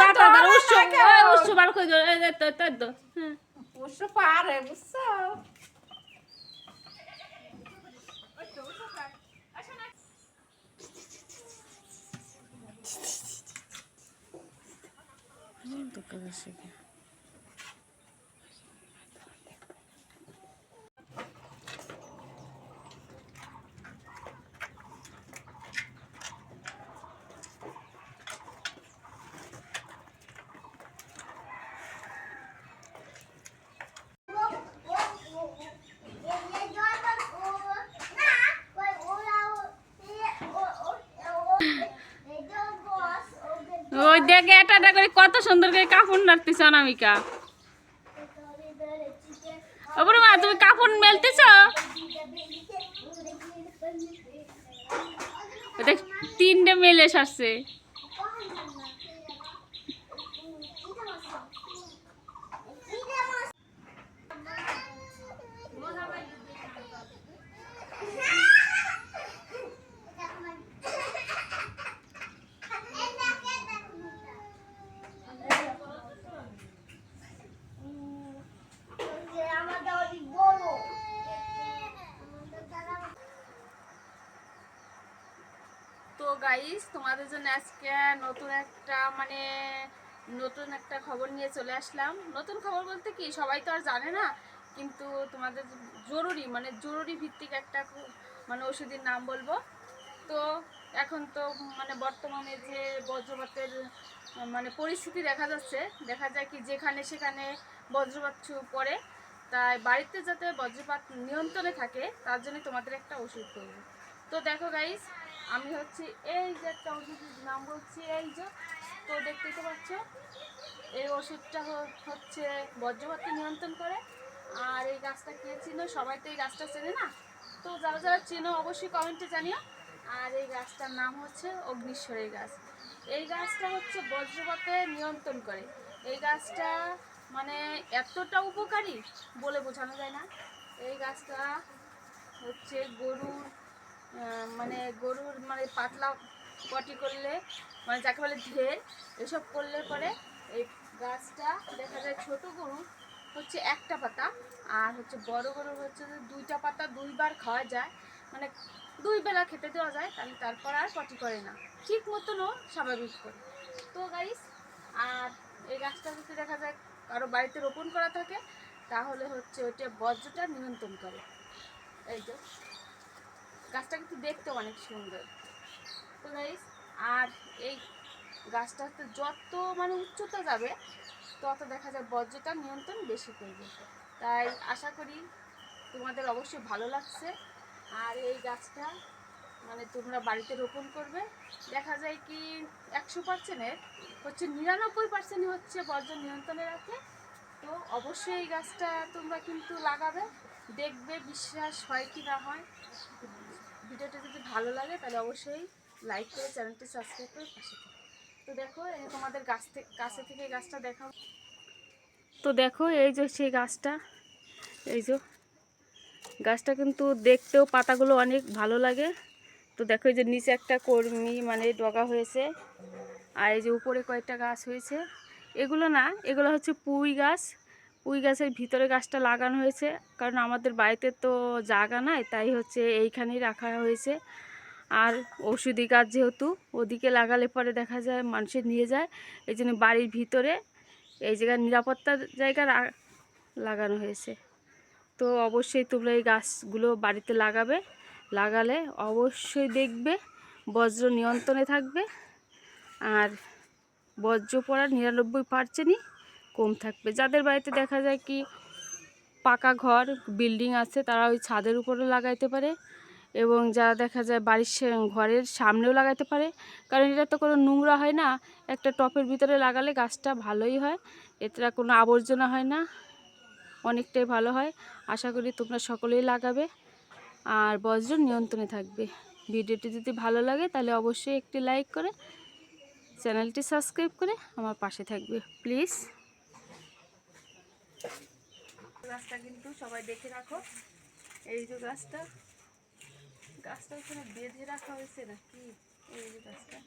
ওইটা আরে উৎস উৎস বার করে দাও এই তো তো তো উৎস পারে বুঝছ? ওই দেখে এটা করে কত সুন্দর করে কাপড় নাড়তেছ অনামিকা। ওপরে তুমি কাপড় মেলতেছ? তিনটে মেলে সারছে। গাইস তোমাদের জন্য আজকে নতুন একটা মানে নতুন একটা খবর নিয়ে চলে আসলাম। নতুন খবর বলতে কি, সবাই তো আর জানে না, কিন্তু তোমাদের জরুরি মানে জরুরি ভিত্তিক একটা মানে ওষুধের নাম বলব। তো এখন তো মানে বর্তমানে যে বজ্রপাতের মানে পরিস্থিতি দেখা যাচ্ছে, দেখা যায় কি যেখানে সেখানে বজ্রপাত পড়ে তাই বাড়িতে যাতে বজ্রপাত নিয়ন্ত্রণে থাকে, তার জন্য তোমাদের একটা ওষুধ করব। তো দেখো গাইস আমি হচ্ছে এই যে একটা ওষুধের নাম বলছি, এই যে। তো দেখতেই তো পাচ্ছ, এই ওষুধটা হচ্ছে বজ্রপাতকে নিয়ন্ত্রণ করে। আর এই গাছটা কে চিনো? সবাই তো এই গাছটা চেনে না? তো যারা যারা চেনো, অবশ্যই কমেন্টে জানিও। আর এই গাছটার নাম হচ্ছে অগ্নিশ্বরী গাছ। এই গাছটা হচ্ছে বজ্রপাতে নিয়ন্ত্রণ করে। এই গাছটা মানে এতটা উপকারী বলে বোঝানো যায় না। এই গাছটা হচ্ছে গরুর মানে গরুর মানে পাতলা পটি করলে মানে যাকে বলে ঢের, এসব করলে পরে এই গাছটা দেখা যায় ছোট গরু হচ্ছে একটা পাতা, আর হচ্ছে বড় গরু হচ্ছে দুইটা পাতা দুইবার খাওয়া যায় মানে দুই বেলা খেতে দেওয়া যায়, তাহলে তারপর আর পটি করে না। ঠিক মতনও স্বাভাবিক করে। তো গাইস আর এই গাছটা যদি দেখা যায় কারও বাড়িতে রোপণ করা থাকে, তাহলে হচ্ছে ওইটা বজ্রটা নিয়ন্ত্রণ করে। এই যে। গাছটা কিন্তু দেখতে অনেক সুন্দর। তো গাইস আর এই গাছটাতে যত মানে উচ্চতা যাবে, তত দেখা যায় বজ্রটা নিয়ন্ত্রণ বেশি করবে। তাই আশা করি তোমাদের অবশ্যই ভালো লাগছে। আর এই গাছটা মানে তোমরা বাড়িতে রোপণ করবে। দেখা যায় কি একশো পার্সেন্টের হচ্ছে নিরানব্বই পার্সেন্ট হচ্ছে বজ্র নিয়ন্ত্রণে রাখে। তো অবশ্যই এই গাছটা তোমরা কিন্তু লাগাবে। দেখবে, বিশ্বাস হয় কি না হয়। ভিডিওটা যদি ভালো লাগে, তাহলে অবশ্যই লাইক করে চ্যানেলটি সাবস্ক্রাইব করে পাশে তো দেখো, এই তোমাদের গাছ থেকে কাছে থেকে গাছটা দেখাও। তো দেখো, এই যে সেই গাছটা, এই যে গাছটা কিন্তু দেখতেও পাতাগুলো অনেক ভালো লাগে। তো দেখো, এই যে নিচে একটা কর্মী মানে ডগা হয়েছে, আর এই যে উপরে কয়েকটা গাছ হয়েছে। এগুলো না, এগুলো হচ্ছে পুঁই গাছ। পুঁই গাছের ভিতরে গাছটা লাগানো হয়েছে। কারণ আমাদের বাড়িতে তো জায়গা নাই, তাই হচ্ছে এইখানেই রাখা হয়েছে। আর ওষুধি গাছ যেহেতু, ওদিকে লাগালে পরে দেখা যায় মানুষের নিয়ে যায়। এই জন্য বাড়ির ভিতরে এই জায়গায় নিরাপত্তার জায়গা লাগানো হয়েছে। তো অবশ্যই তোমরা এই গাছগুলো বাড়িতে লাগাবে। লাগালে অবশ্যই দেখবে, বজ্র নিয়ন্ত্রণে থাকবে। আর বজ্র পড়ার নিরানব্বই পার্সেন্টই কম থাকবে। যাদের বাড়িতে দেখা যায় কি পাকা ঘর, বিল্ডিং আছে, তারা ওই ছাদের উপরে লাগাইতে পারে এবং যারা দেখা যায় বাড়ির ঘরের সামনেও লাগাইতে পারে। কারণ এটা তো কোনো নোংরা হয় না, একটা টপের ভিতরে লাগালে গাছটা ভালোই হয়, এতে কোনো আবর্জনা হয় না, অনেকটাই ভালো হয়। আশা করি তোমরা সকলেই লাগাবে আর বজ্র নিয়ন্ত্রণে থাকবে। ভিডিওটি যদি ভালো লাগে তাহলে অবশ্যই একটি লাইক করে চ্যানেলটি সাবস্ক্রাইব করে আমার পাশে থাকবে। প্লিজ। গাছটা কিন্তু সবাই দেখে রাখো। এই যে গাছটা গাছটা ওখানে বেঁধে রাখা হয়েছে নাকি এই যে গাছটা।